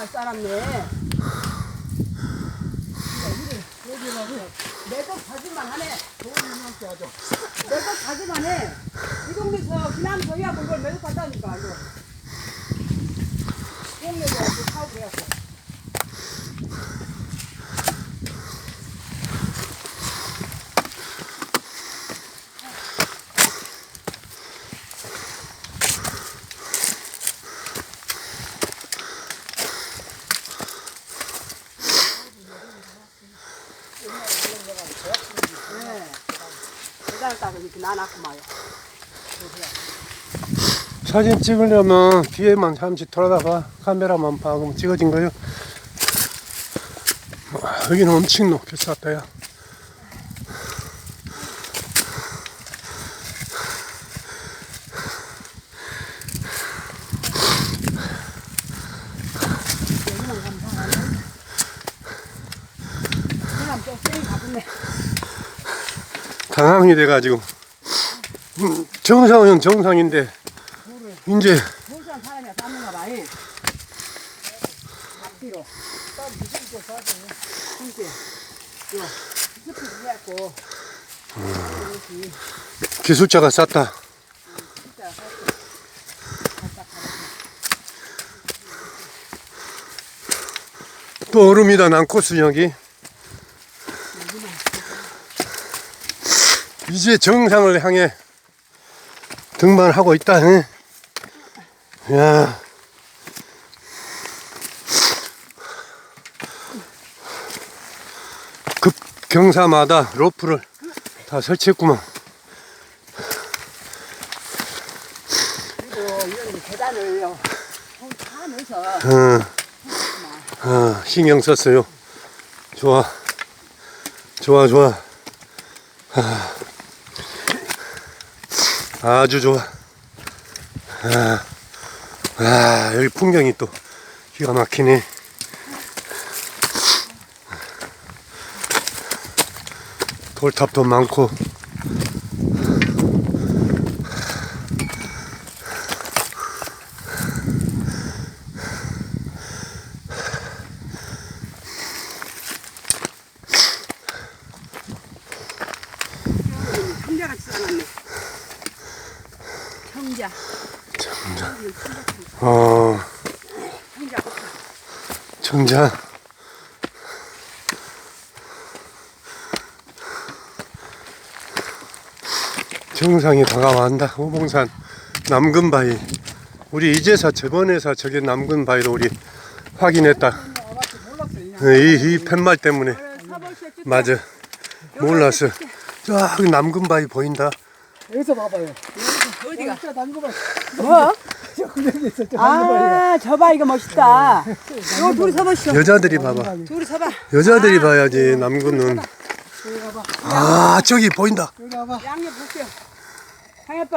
많이 쌓았네. 내것 가지만 하네. 내것 가지만 해. 이 동네에서 그냥 저희하고 이걸 매듭 한다니까, 이거. 이렇게 사고 그래갖고. 네. 계단을 따서 이렇게 놔놨고 말이야. 사진 찍으려면 뒤에만 잠시 돌아다가 카메라만 봐 그럼 찍어진 거요. 와, 여기는 엄청 높게 쌌다야. 그냥 또 쌩이 가볍네. 당황이 돼가지고 음, 정상은 정상인데 이제. 기술자가 쌌다. 또 얼음이다 난 코스 여기. 이제 정상을 향해 등반하고 있다. 응? 야. 급 경사마다 로프를 다 설치했구만. 그리고 이런 계단을 하면서 어, 어, 신경 썼어요. 좋아. 좋아, 좋아. 아, 아주 좋아. 아, 아, 여기 풍경이 또 기가 막히네. 돌탑도 많고. 청자같이 써놨네. 청자. 어, 청자. 정자. 정상이 다가왔다. 오봉산 남근바위. 우리 이제서 저번에서 저게 남근바위로 우리 확인했다. 이, 이 팻말 때문에. 맞아. 몰랐어. 저기 남근바위 보인다. 여기서 봐봐요. 어디가? 진짜 남겨봐. 뭐? 저 구멍이 있어. 저 남겨봐요. 아, 저봐 이거 멋있다. 요 둘이 서보시오. 여자들이 봐봐. 둘이 서봐. 여자들이 봐야지 남근은. 아 저기 보인다. 여기 봐봐. 양옆 볼게요. 상해빠.